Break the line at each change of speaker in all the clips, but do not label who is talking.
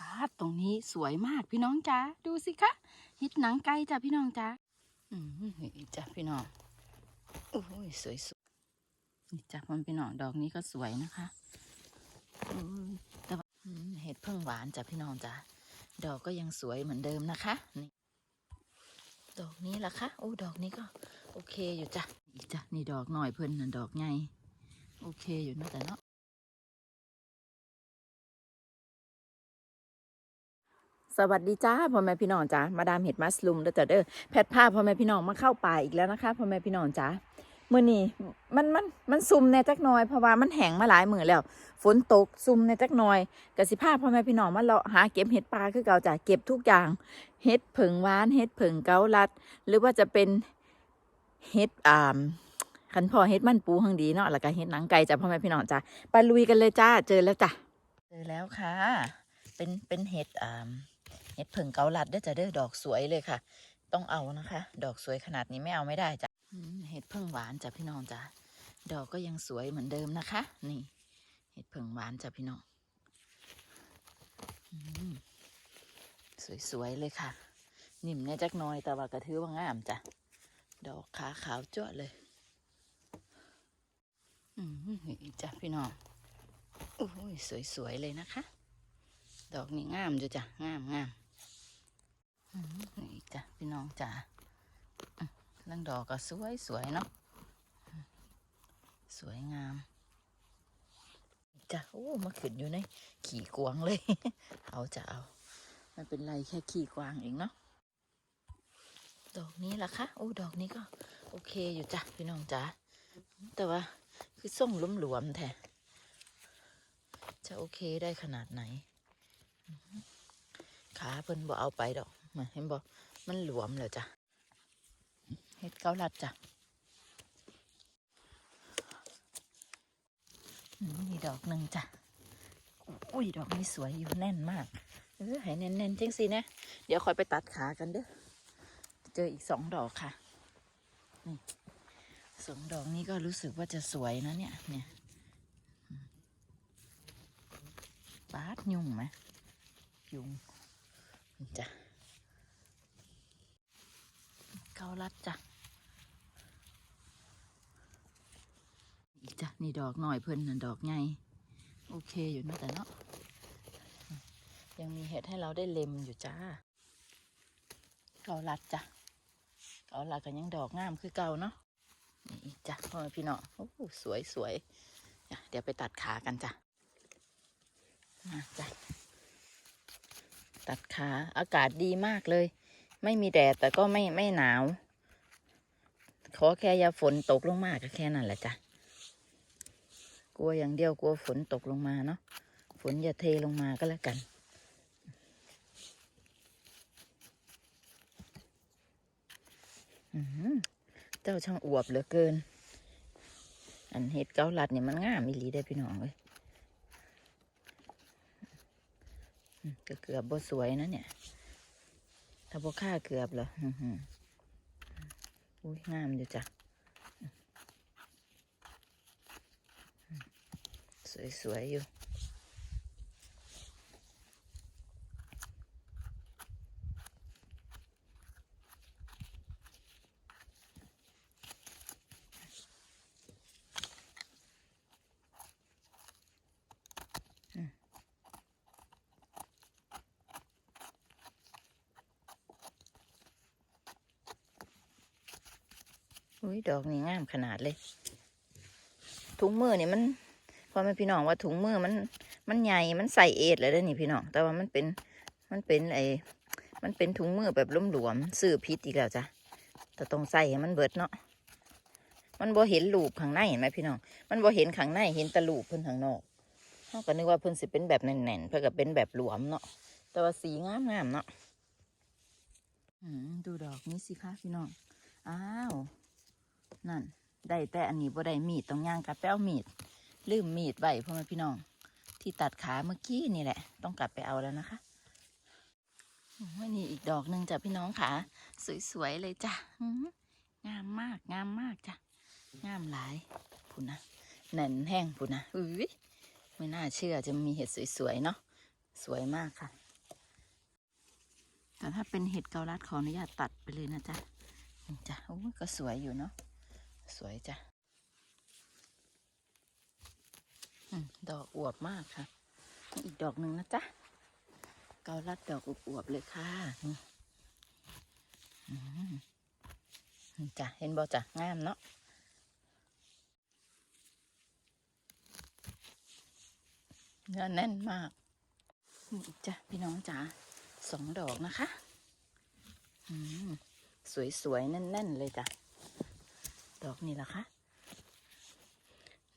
ปาดตรงนี้สวยมากพี่น้องจ๋าดูสิคะเห็ดหนังไก่จ้ะพี่น้องจ๋าอืมจ้ะพี่น้องโอ้ยสวยสุดนี่จ้ะมันพี่น้องดอกนี้ก็สวยนะคะอืมแต่ว่าเห็ดเพิ่งหวานจ้ะพี่น้องจ๋าดอกก็ยังสวยเหมือนเดิมนะคะนี่ดอกนี้ล่ะคะโอ้ดอกนี้ก็ โอเคอยู่จ้ะอีจ้ะนี่ดอกหน่อยเพิ่นน่ะดอกใหญ่โอเคอยู่นะแต่เนาะ
สวัสดีจ้าพ่อแม่พี่น้องจ้ามาดามเห็ดมัสลุมเด้อจ้าเด้อแพทย์พาพ่อแม่พี่น้องมาเข้าป่าอีกแล้วนะคะพ่อแม่พี่น้องจ้ามื้อนี้มันมันมันซุ่มแน่จักน่อยเพราะว่ามันแห้งมาหลายมือแล้ว ฝนตกซุ่มแน่จักน่อยกสิพาพ่อแม่พี่น้องมาเลาะหาเก็บเห็ดป่าคือเก่าจ้าเก็บทุกอย่างเห็ดผึ่งหวานเห็ดผึ่งเกาลัด หรือว่าจะเป็นเห็ดอ่าคันพอเห็ดมันปูหังดีเนาะแล้วก็เห็ดหนังไก่จ้าพ่อแม่พี่น้องจ้าไปลุยกันเลยจ้าเจอแล้วจ้า
เจอแล้วค่ะ เป็นเป็นเห็ดอ่า เห็ดผึ่งเกาลัดเด้อจะเด้อดอกสวยเลยค่ะ ต้องเอานะคะ ดอกสวยขนาดนี้ไม่เอาไม่ได้จ้ะเห็ดผึ่งหวานจ้ะพี่น้องจ้ะดอกก็ยังสวยเหมือนเดิมนะคะ นี่ เห็ดผึ่งหวานจ้ะพี่น้องสวยๆเลยค่ะ นิ่มแน่จักน้อยแต่ว่ากระถือว่างามจ้ะดอกขาขาวจ้วเลย อืมจ้ะพี่น้องโอ้ยสวยๆเลยนะคะ ดอกนี้งามอยู่จ้ะงามงามอืม นี่จ้ะพี่น้องจ้ะอืมนั่งดอกก็สวยสวยๆเนาะสวยงามจ้ะโอ้มาขึ้นอยู่ในขี่กวางเลย เอาจะเอาไม่เป็นไรแค่ขี่กวางเองเนาะดอกนี้ล่ะคะโอ้ดอกนี้ก็ โอเคอยู่จ้ะพี่น้องจ้ะแต่ว่าคือส่งหลวมแท้จะโอเคได้ขนาดไหนขาเพิ่นบ่เอาไปดอก มาเห็นบ่มันหลวมแล้วจ้ะเฮ็ดเกาลัดจ้ะอืมมีดอกหนึ่งจ้ะ อุ้ยดอกนี้สวยอยู่แน่นมาก เออให้แน่นๆจังสินะ เดี๋ยวคอยไปตัดขากันเด้อ เจออีกสองดอกค่ะ นี่สองดอกนี้ก็รู้สึกว่าจะสวยนะเนี่ย เนี่ยปาดยุงไหมยุงจ้ะ เกาลัดจ้ะอีกจ้ะนี่ดอกหน่อยเพิ่นน่ะดอกใหญ่โอเคอยู่นาะแต่เนาะยังมีเห็ดให้เราได้เล็มอยู่จ้าเกาลัดจ้ะเกาลัดกันยังดอกงามคือเก่าเนาะนี่จ้ะพ่อพี่น้องโอ้สวยสวยเดี๋ยวไปตัดขากันจ้ะมาจ้ะตัดขาอากาศดีมากเลย ไม่มีแดดแต่ก็ไม่ไม่หนาว ขอแค่อย่าฝนตกลงมากก็แค่นั้นแหละจ้ะกลัวอย่างเดียวกลัวฝนตกลงมาเนาะฝนอย่าเทลงมาก็แล้วกันอือหือเจ้าช่างอวบเหลือเกิน อันเห็ดเกาลัดเนี่ยมันงามอีหลีได้พี่น้องเลยอืมก็เกือบบ่สวยนะเนี่ย ถ้าบ่ค่าเกือบเหรออื้อหืออุ้ยงามอยู่จ้ะ สวยๆอยู่ อุ้ยดอกนี่งามขนาดเลย ถุงมือนี่มันพอแม่พี่น้องว่าถุงมือมัน มันใหญ่ มันใส่เอทเลยด้นี่พี่น้อง แต่ว่ามันเป็น มันเป็นไอ้มันเป็นถุงมือแบบล้มหลวมซื้อพิษอีกแล้วจ้ะ แต่ต้องใส่ให้มันเบิดเนาะ มันบ่เห็นลูกข้างในเห็นไหมพี่น้อง มันบ่เห็นข้างในเห็นต่ลูกเพิ่นข้างนอกเขาก็นึกว่าเพิ่นสิเป็นแบบแน่นๆเพื่อก็เป็นแบบหลวมเนาะ แต่ว่าสีงามๆเนาะดูดอกนี้สิคะพี่น้อง อ้าว นั่น ได้แต่อันนี้บ่ได้มีดต้องย่างกลับไปเอามีด ลืมมีดไว้พ่อแม่พี่น้อง ที่ตัดขาเมื่อกี้นี่แหละ ต้องกลับไปเอาแล้วนะคะโอ้ยนี่อีกดอกหนึ่งจ้ะพี่น้องขาสวยๆเลยจ้ะงามมากงามมากจ้ะงามหลายพุ่นนะแน่นแห้งพุ่นนะอุ้ยไม่น่าเชื่อจะมีเห็ดสวยๆเนาะสวยมากค่ะ แต่ถ้าเป็นเห็ดเกาลัดขออนุญาตตัดไปเลยนะจ๊ะนี่จ้ะโอ้ก็สวยอยู่เนาะ สวยจ้ะอดอกอวบมากค่ะ อีกดอกหนึ่งนะจ๊ะ เกาลัดดอกอวบๆเลยค่ะนี่จ้ะ เห็นบอจ้ะ งามเนาะเนื้อแน่นมากนี่จ้ะ พี่น้องจ๋าสองดอกนะคะอืมสวยๆ แน่น ๆ เลยจ้ะ ดอกนี้ล่ะคะ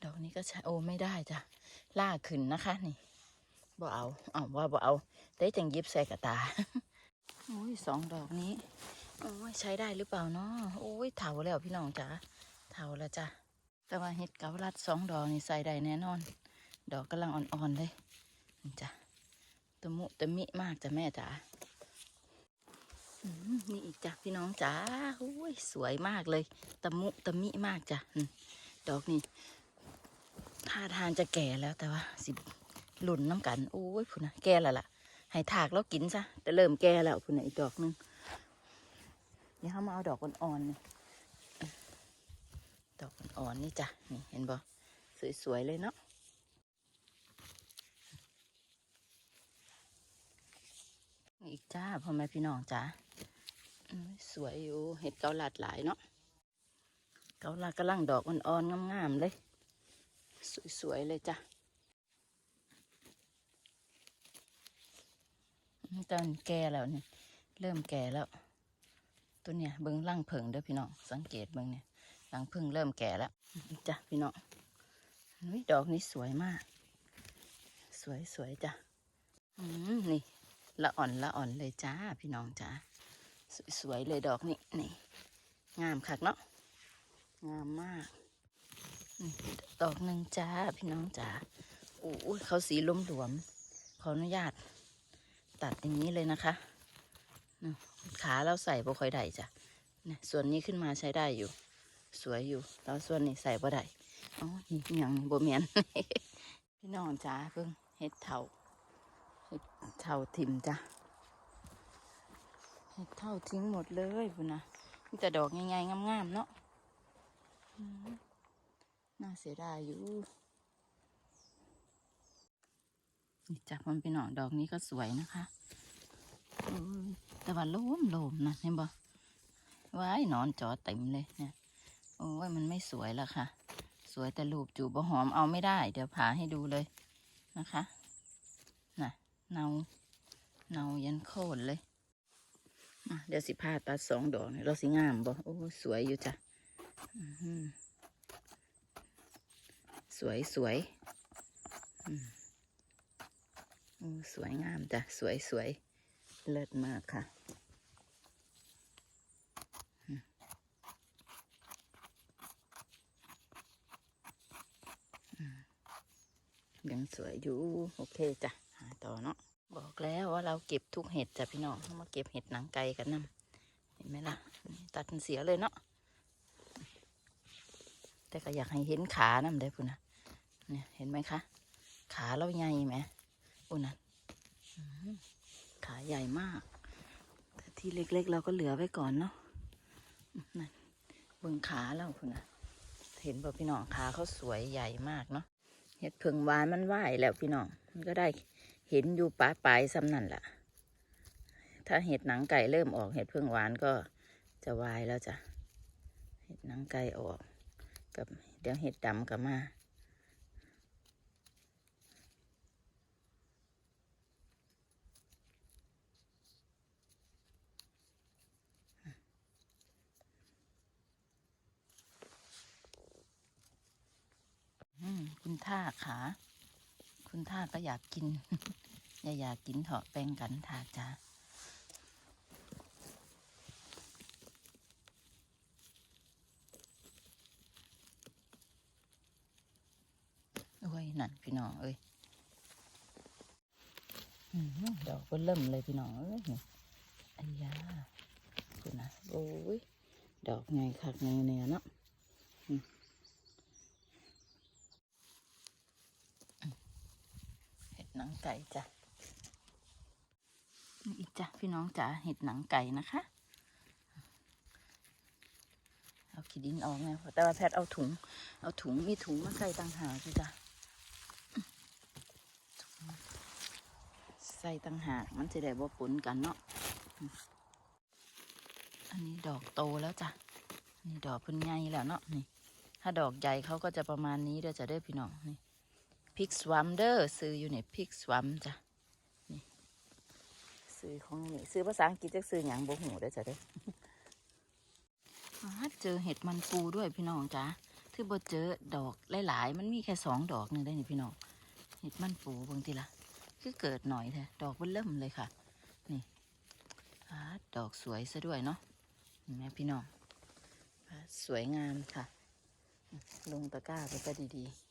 ดอกนี้ก็ใช้โอ้ไม่ได้จ้ะล่าขึ้นนะคะ นี่บ่เอาเอาว่าบ่เอาได้จังยิบใส่กระตาโอ้ยสองดอกนี้โอ้ยใช้ได้หรือเปล่าเนาะโอ้ยเถาแล้วพี่น้องจ๋าเถาแล้วจ้ะแต่ว่าเห็ดเกาลัดสองดอกนี่ใส่ได้แน่นอน ดอกกำลังอ่อนๆเลยจ้ะตะมุตะมิมากจ้ะแม่จ๋า นี่อีกจ้ะพี่น้องจ๋าโอ้ยสวยมากเลย ตะมุตะมิมากจ้ะดอกนี่ท่าทางจะแก่แล้วแต่ว่าสิหลุ่นน้ำกัน โอ้ยพุ่นนะแก่แล้วล่ะให้ถากแล้วกินซะแต่เริ่มแก่แล้วพุ่นนะอีกดอกหนึงเดี๋ยวเขามาเอาดอกอ่อนๆนี่ดอกอ่อนๆนี่จ้ะนี่เห็นบ่สวยๆเลยเนาะอีกจ้าพ่อแม่พี่น้องจ้า สวยอยู่ เห็ดเกาลัดหลายเนาะ เกาลัดกำลังดอกอ่อนๆงามๆเลย สวยๆเลยจ้ะตอนแก่แล้วเนี่ย เริ่มแก่แล้ว ตัวเนี่ยเบิ้งร่างเพิงเด้อพี่น้อง สังเกตเบิ้งเนี่ยรังเพิงเริ่มแก่แล้วจ้ะพี่น้องอุ๊ยดอกนี้สวยมาก สวยๆจ้ะ อืมนี่ละอ่อนละอ่อนเลยจ้าพี่น้องจ้า สวยๆเลยดอกนี่นี่งามคักเนาะงามมากนี่ดอกหนึ่งจ้าพี่น้องจ้าโอ้เขาสีลวมหลวม ขออนุญาต ตัดอย่างนี้เลยนะคะขาเราใส่บ่ค่อยได้จ้ะนี่ส่วนนี้ขึ้นมาใช้ได้อยู่ สวยอยู่แล้วส่วนนี้ใส่บ่ได้อ๋อนี่ย่างบ่เมียนพี่น้องจ้าเพิ่งเฮ็ดเถาเห็ดเท่าทิมจ้ะ ห็ดเท่าทิ้งหมดเลยพุ่นะมีแต่ดอกใหญ่ๆงามๆเนาะน่าเสียดายอยู่จ้ะมันเป็นหนอดอกนี้ก็สวยนะคะแต่ว่าโล่มโลมนะเห็นบ่ว้ายหนอนจอเต็มเลยเนี่ยโอ้ยมันไม่สวยล้วค่ะ สวยแต่รูปจูบหอมเอาไม่ได้ เดี๋ยวผ่าให้ดูเลยนะคะน่ะเนาเนายันโคนเลย เดี๋ยวสิพาตัดสองดอกนี่เราสิงามบ่โอ้สวยอยู่จ้ะสวยสวยอืมโอ้สวยงามจ้ะสวยสวยเลิศมากค่ะยังสวยอยู่ โอเคจ้ะหาต่อเนาะ บอกแล้วว่าเราเก็บทุกเห็ดจ้ะพี่น้องเอามาเก็บเห็ดหนังไก่กันนํเห็นไหมล่ะนี่ตัดมันเสียเลยเนาะแต่ก็อยากให้เห็นขานํได้พุ่นนะเนี่ยเห็นไหมคะ ขาเราใหญ่ไหมอุ้นนะอื้อหือขาใหญ่มากแต่ที่เล็กๆ เราก็เหลือไว้ก่อนเนาะอื้อนั่นเบิ่งขาเราพุ่นนะเห็นป่ะพี่น้องขาเขาสวยใหญ่มากเนาะเห็ดเพิงหวานมันไหวแล้วพี่น้องมันก็ได้ เห็นอยู่ปลายปลายซ้ำนั่นแหละถ้าเห็ดหนังไก่เริ่มออกเห็ดเพิงหวานก็จะวายแล้วจ้ะ เห็ดหนังไก่ออก กับเดี๋ยวเห็ดดำกับมาคุณท่าขา คุณท่าก็อยากกิน อย่าอยากกินเถอะแป้งกันท่าจ้าโอ้ยนั่นพี่น้องเอ้ยดอกก็เริ่มเลยพี่น้องเอ้ยนี่ไอ้ยาคุณนะโอ้ยดอกไงคักไงเนี่ยเนาะ เหนังไก่จ้ะนี่อีกจ้ะพี่น้องจ๋าเห็ดหนังไก่นะคะ เอาขี้ดินออกไงแต่ว่าแพทย์เอาถุง เอาถุงมีถุงมาใส่ต่างหากจ้ะใส่ต่างหากมันจะได้บ่ปนกันเนาะอันนี้ดอกโตแล้วจ้ะนี่ดอกเพิ่นใหญ่แล้วเนาะนี่ ถ้าดอกใหญ่เขาก็จะประมาณนี้เด้อจะเด้อพี่น้องนี่ พิกสวัมเด้อซื้ออยู่ในพิกสวัมจ้ะนี่ซื้อของนี่ซื้อภาษาอังกฤษจะซื้อหยังบ่หูเด้อจ้ะเด้ออาเจอเห็ดมันปูด้วยพี่น้องจ้าที่บ่เจอดอกหลายๆ มันมีแค่สองดอกหนึ่งได้นี่พี่น้องเห็ดมันปูบางทีละคือเกิดหน่อยแท้ดอกเบิ่เริ่มเลยค่ะ นี่อาดอกสวยซะด้วยเนาะเห็นไหมพี่น้องอ่าสวยงามค่ะ ลงตะกร้าไปก็ดีๆ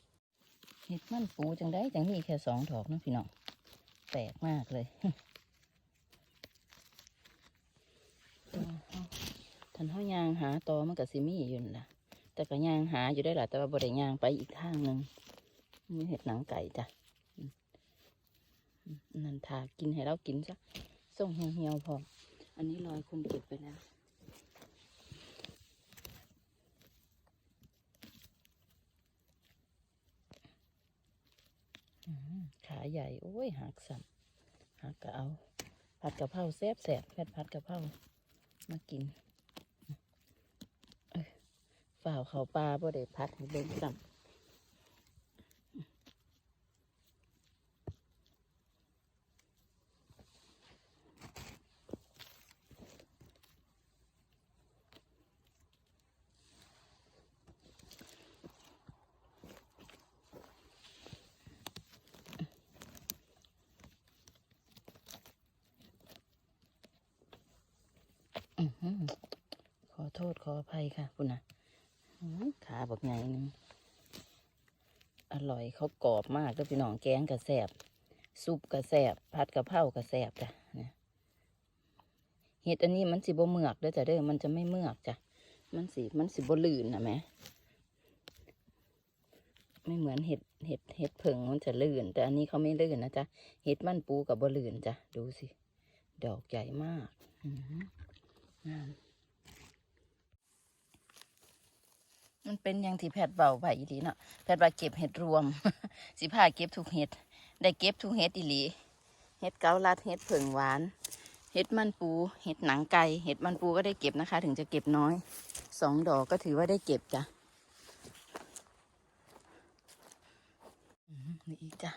เห็ดมันปูจังได้จังมีแค่สองดอกนะพี่น้องแปลกมากเลยทันเฮายางหาตอมันก็สิมี่อยู่น่ะแต่ก็ยางหาอยู่ได้หละแต่ว่าบ่ได้ยางไปอีกทางหนึ่งนี่เห็ดหนังไก่จ้ะนั่นทากินให้เรากินจ้ะส่งเหี่ยวๆพออันนี้ลอยคนเก็บไปแล้ว ขาใหญ่ โอ้ยหักสันหักก็เอา ผัดกะเพราแซ่บแสบแพทผัดกะเพรามากินฝ่าวเขาปลาบ่ได้พัดให้เบิ่งซ้ำอื้อหือขอ โทษขออภัยค่ะคุณนะขาบักไงนึงอร่อยเขากรอบมากแล้วพี่น้องแกงกระแสบซุปกระแสบผัดกระเพรากระแสบจ้ะเนี่ยเห็ดอันนี้มันสิบเมือกเด้อจ้ะเด้อมันจะไม่เมือกจ้ะมันสิมันสิบลื่นนะแม่ไม่เหมือนเห็ดเห็ดเห็ดผึ่งมันจะลื่น แต่อันนี้เขาไม่ลื่นนะจ๊ะเห็ดมันปูกับบลื่นจ้ะดูสิ ดอกใหญ่มากอือหืองาม มันเป็นอย่างที่แพทย์เบาไปอีหลีเนาะแพทย์ว่าเก็บเห็ดรวม สิพาเก็บทุกเห็ด ได้เก็บทุกเห็ดอีหลีเห็ดเกาลัดเห็ดเผิงหวาน เห็ดมันปู เห็ดหนังไก่ เห็ดมันปูก็ได้เก็บนะคะ ถึงจะเก็บน้อยสองดอกก็ถือว่าได้เก็บจ้ะนี่จ้ะ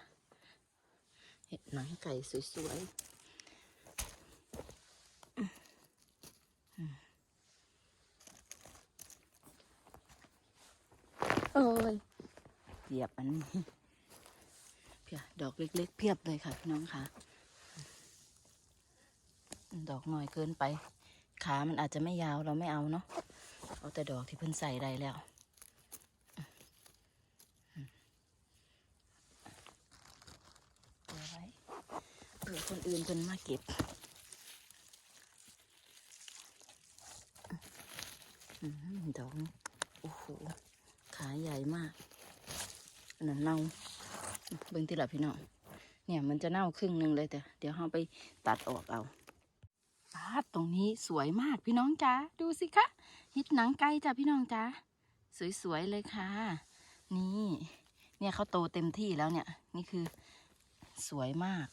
เห็ดหนังไก่สวยๆอืมอืม โอ้ยเพียบอันนี้เพียดอกเล็ก ๆ เพียบเลยค่ะพี่น้องค่ะ ดอกน้อยเกินไป ขามันอาจจะไม่ยาวเราไม่เอาเนาะเอาแต่ดอกที่เพิ่นใส่ได้แล้วเดี๋ยวไว้เผื่อคนอื่นเพิ่นมาเก็บดอกนี้ ใหญ่มากอันนั้นเน่าเบิ่งที่หลับพี่น้องเนี่ยมันจะเน่าครึ่งหนึ่งเลยแต่เดี๋ยวเราไปตัดออกเอาปาดตรงนี้สวยมากพี่น้องจ๋าดูสิคะเห็ดหนังไก่จ้ะพี่น้องจ๋าสวยๆเลยค่ะ นี่ เนี่ยเขาโตเต็มที่แล้วเนี่ย นี่คือสวยมาก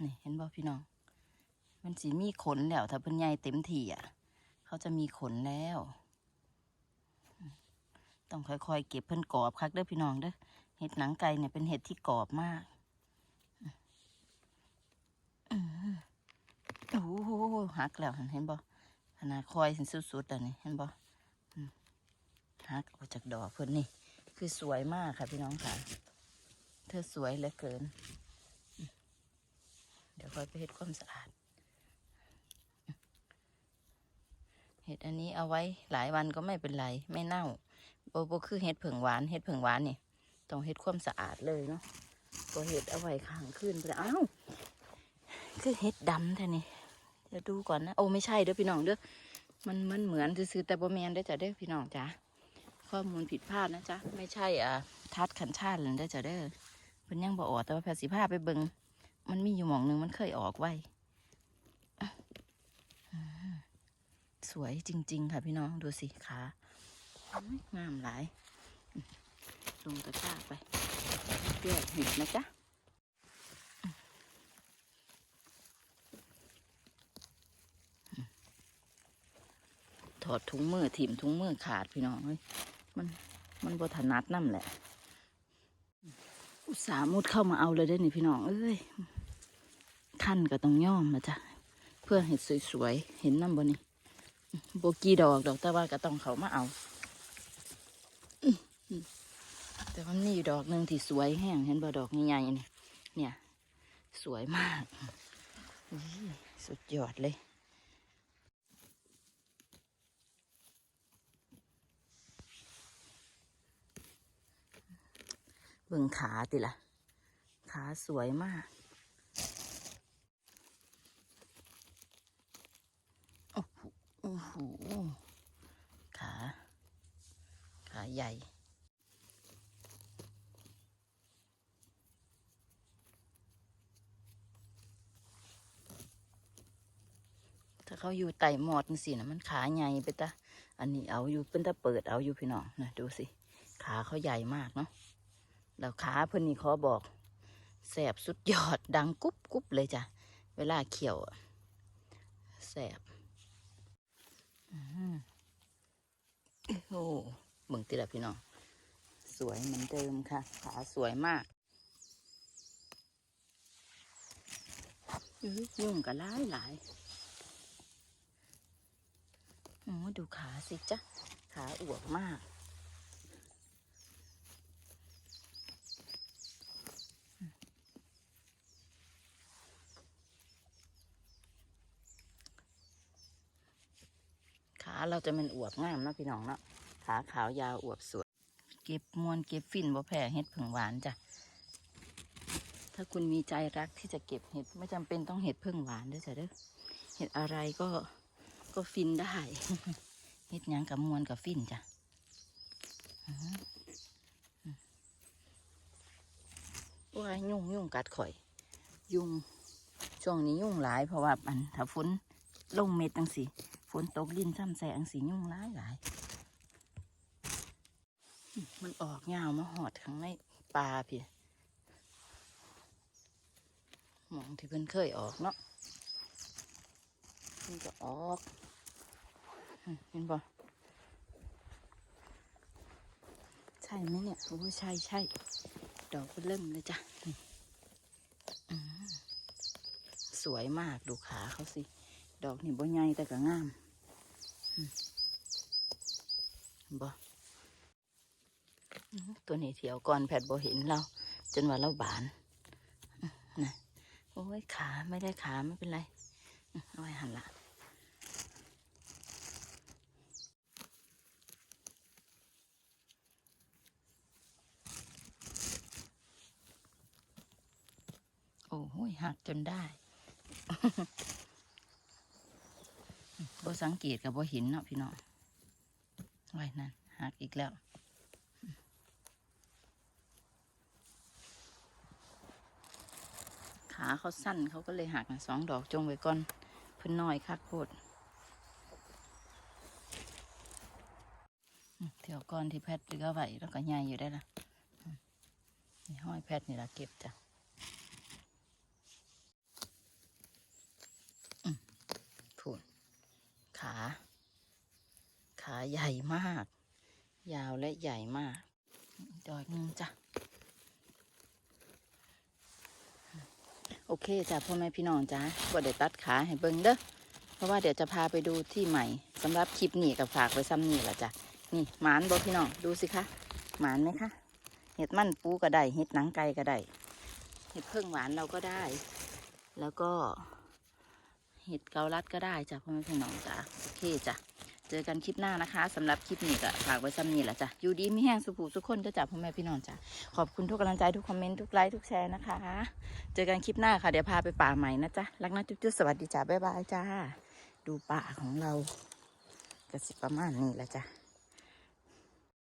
นี่เห็นบ่พี่น้อง มันสีมีขนแล้ว ถ้าเพิ่นใหญ่เต็มที่อะ เขาจะมีขนแล้ว ต้องค่อยๆ เก็บเพิ่นกรอบคักเด้อพี่น้องเด้อเห็ดหนังไก่เนี่ยเป็นเห็ดที่กรอบมากโอ้โหหักแล้วเห็นบ่ขนาดคอยถึงสุดๆแล้วนี่เห็นบ่หักออกจากดอกเพิ่นนี่ คือสวยมากค่ะพี่น้องค่ะ เธอสวยเหลือเกิน เดี๋ยวค่อยไปเฮ็ดความสะอาดเห็ดอันนี้เอาไว้หลายวันก็ไม่เป็นไร ไม่เน่า โบโบคือเห็ดเผิงหวานเห็ดเผิงหวานนี่ต้องเฮ็ดความสะอาดเลยเนาะก็เฮ็ดเอาไว้ข้างขึ้นไปอ้าวคือเฮ็ดดำแท้นี่เดี๋ยวดูก่อนนะโอ้ไม่ใช่เด้อพี่น้องเด้อมันมันเหมือนซื้อแต่บ่แมนได้อจ้ะเด้อพี่น้องจ้ะข้อมูลผิดพลาดนะจ๊ะไม่ใช่อ่าทัดขันชาติเลยได้อจ้ะเด้อเพิ่นยังบ่ออกแต่ว่าแพทย์สิพาไปเบิงมันมีอยู่หมองหนึ่งมันเคยออกไว้สวยจริง ๆ ค่ะพี่น้องดูสิขา งามหลายลงตะกร้าไปแยกเห็ดนะจ๊ะถอดถุงมือถิ่มถุงมือขาดพี่น้องเฮ้ยมันมันบถนัดนั่นแหละ อุตส่าห์มุดเข้ามาเอาเลยได้นี่พี่น้องเอ้ยขั้นก็ต้องย่อมนะจ๊ะเพื่อเห็ดสวยๆ เห็นน้ำบนี่โบกี้ดอกดอกแต่ว่าก็ต้องเขามาเอา แต่ว่านี่อยู่ดอกหนึ่งที่สวยแห้งเห็นบ่ดอกใหญ่ๆนี่เนี่ย สวยมาก สุดยอดเลยเบิ่งขาติละขาสวยมาก โอ้โห ขา ขาใหญ่ ถ้าเขาอยู่ไต่หมอดสินะมันขาใหญ่ไปตะอันนี้เอาอยู่เป็นตะเปิดเอาอยู่พี่น้องนะดูสิ ขาเขาใหญ่มากเนาะแล้วขาเพิ่นนี่ขอบอกแสบสุดยอดดังกุ๊บกุ๊บเลยจ้ะ เวลาเขี่ยวแสบอโอ้เบิ่งติละพี่น้อง สวยเหมือนเดิมค่ะ ขาสวยมากยุ่งกับหลายหลาย โอ้ดูขาสิจ๊ะ ขาอวบมาก ขาเราจะเป็นอวบงามนะพี่น้องเนาะ ขาขาวยาวอวบสวย เก็บมวนเก็บฟินบ่แพ้เห็ดผึ่งหวานจ้ะ ถ้าคุณมีใจรักที่จะเก็บเห็ด ไม่จำเป็นต้องเห็ดพึ่งหวานด้วยจ้ะเด้อ เห็ดอะไรก็ ก็ฟินได้เห็ดยังกับมวนกับฟินจ้ะว้ายยุ่งยุ่งกัดข่อย ยุ่งช่วงนี้ยุ่งหลายเพราะว่าอันถ้าฝนลงเม็ดจังสิฝนตกลินซ้ำแสงสียุ่งร้ายหลายมันออกยาวมาหอดข้างในป่าพี่มองที่เพิ่นเคยออกเนาะเพิ่นก็ออก เห็นบ่ใช่ไหมเนี่ยโอ้ใช่ใช่ดอกเพิ่นเริ่มเลยจ้ะสวยมากดูขาเขาสิ ดอกนี่บ่ใหญ่แต่ก็งามบ่อื้อตัวนี้เถียวก่อนแผดบ่เห็นเรา จนว่าเราบานนะโอ้ยขาไม่ได้ขาไม่เป็นไรเอาไว้หันละ โอ้ยหักจนได้บ่สังเกตกับบ่เห็นเนาะพี่น้องไว้นั่นหักอีกแล้ว ขาเขาสั้นเขาก็เลยหักนะสองดอกจงไว้ก่อนเพิ่นน้อยคักโพดอืมเที่ยวก่อนที่แพทย์เหลือไว้แล้วก็ใหญ่อยู่ได้ละห้อยแพทย์นี่ละเก็บจ้ะอืมพูน ขา ขา ใหญ่มาก ยาวและใหญ่มาก ดอกนึงจ้ะ โอเคจ้ะพ่อแม่พี่น้องจ้ะบ่ได้ตัดขาให้เบิ่งเด้อ เพราะว่าเดี๋ยวจะพาไปดูที่ใหม่สำหรับคลิปนี้กับฝากไว้ซ้ำนี่ละจ้ะ นี่หมานบ่พี่น้องดูสิคะ หมานไหมคะ เห็ดมันปูก็ได้ เห็ดหนังไก่ก็ได้ เห็ดเพิ่งหวานเราก็ได้ แล้วก็เห็ดเกาลัดก็ได้จ้ะพ่อแม่พี่น้องจ้ะ โอเคจ้ะ เจอกันคลิปหน้านะคะสำหรับคลิปนี้ก็ฝากไว้ซ้ำนี่แหละจ้ะอยู่ดีไม่แห้งสุขทุกคนก็จ้ะพ่อแม่พี่น้องจ้ะขอบคุณทุกกำลังใจทุกคอมเมนต์ทุกไลค์ทุกแชร์นะคะ เจอกันคลิปหน้าค่ะเดี๋ยวพาไปป่าใหม่นะจ๊ะรักนะจุ๊บๆสวัสดีจ้ะบ๊ายบายจ้าดูป่าของเรากระสิประมาณนี้แหละจ้ะ